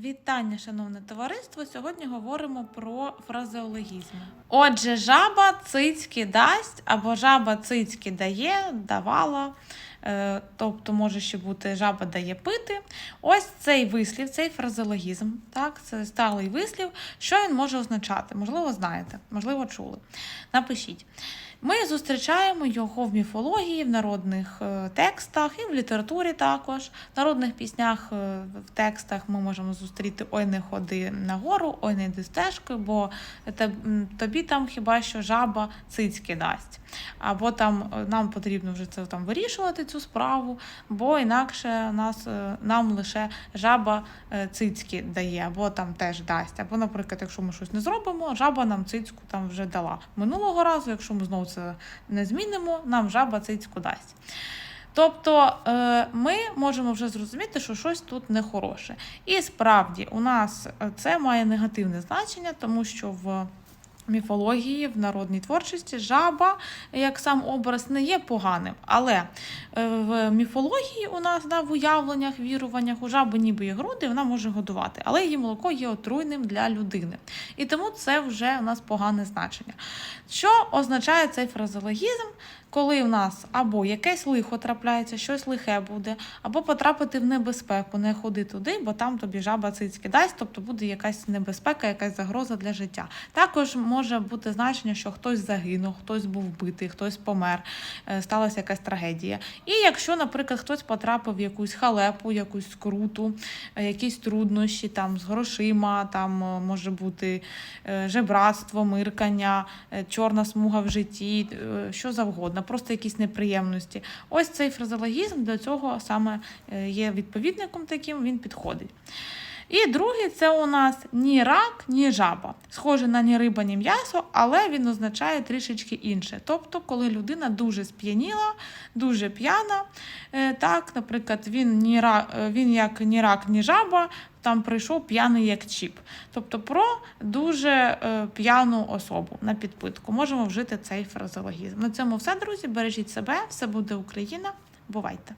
Вітання, шановне товариство. Сьогодні говоримо про фразеологізми. Отже, жаба цицьки дасть або жаба цицьки дає, давала. е, Тобто може ще бути жаба дає пити. Ось цей вислів, цей фразеологізм, так, це сталий вислів. Що він може означати? Можливо, знаєте, можливо, чули. Напишіть. Ми зустрічаємо його в міфології, в народних е, текстах і в літературі також. В народних піснях е, в текстах ми можемо зустріти Ой, не ходи на гору, ой, не йди стежкою, бо тобі там хіба що жаба цицьки дасть. Або там е, нам потрібно вже це там вирішувати цю справу, бо інакше нас, е, нам лише жаба е, цицьки дає, або там теж дасть. Або, наприклад, якщо ми щось не зробимо, жаба нам цицьку там вже дала. Минулого разу, якщо ми знову це не змінимо, нам жаба цицьку дасть. Тобто е, ми можемо вже зрозуміти, що щось тут нехороше. І справді у нас е, це має негативне значення, тому що в міфології, в народній творчості жаба, як сам образ, не є поганим. Але е, в міфології у нас да, в уявленнях, віруваннях у жаби ніби є груди, вона може годувати, але її молоко є отруйним для людини. І тому це вже у нас погане значення. Що означає цей фразеологізм? Коли в нас або якесь лихо трапляється, щось лихе буде, або потрапити в небезпеку, не ходи туди, бо там тобі жаба цицьки дасть, тобто буде якась небезпека, якась загроза для життя. Також може бути значення, що хтось загинув, хтось був вбитий, хтось помер, е, сталася якась трагедія. І якщо, наприклад, хтось потрапив в якусь халепу, якусь скруту, е, якісь труднощі там з грошима, там е, може бути жебратство, миркання, чорна смуга в житті, що завгодно, просто якісь неприємності. Ось цей фразеологізм до цього саме є відповідником таким, він підходить. І другий це у нас ні рак, ні жаба. Схоже на ні риба, ні м'ясо, але він означає трішечки інше. Тобто, коли людина дуже сп'яніла, дуже п'яна, е, так, наприклад, він, ні ра, е, він як ні рак, ні жаба, там прийшов п'яний як чіп. Тобто про дуже е, п'яну особу на підпитку. Можемо вжити цей фразеологізм. На цьому все, друзі. Бережіть себе, все буде Україна. Бувайте!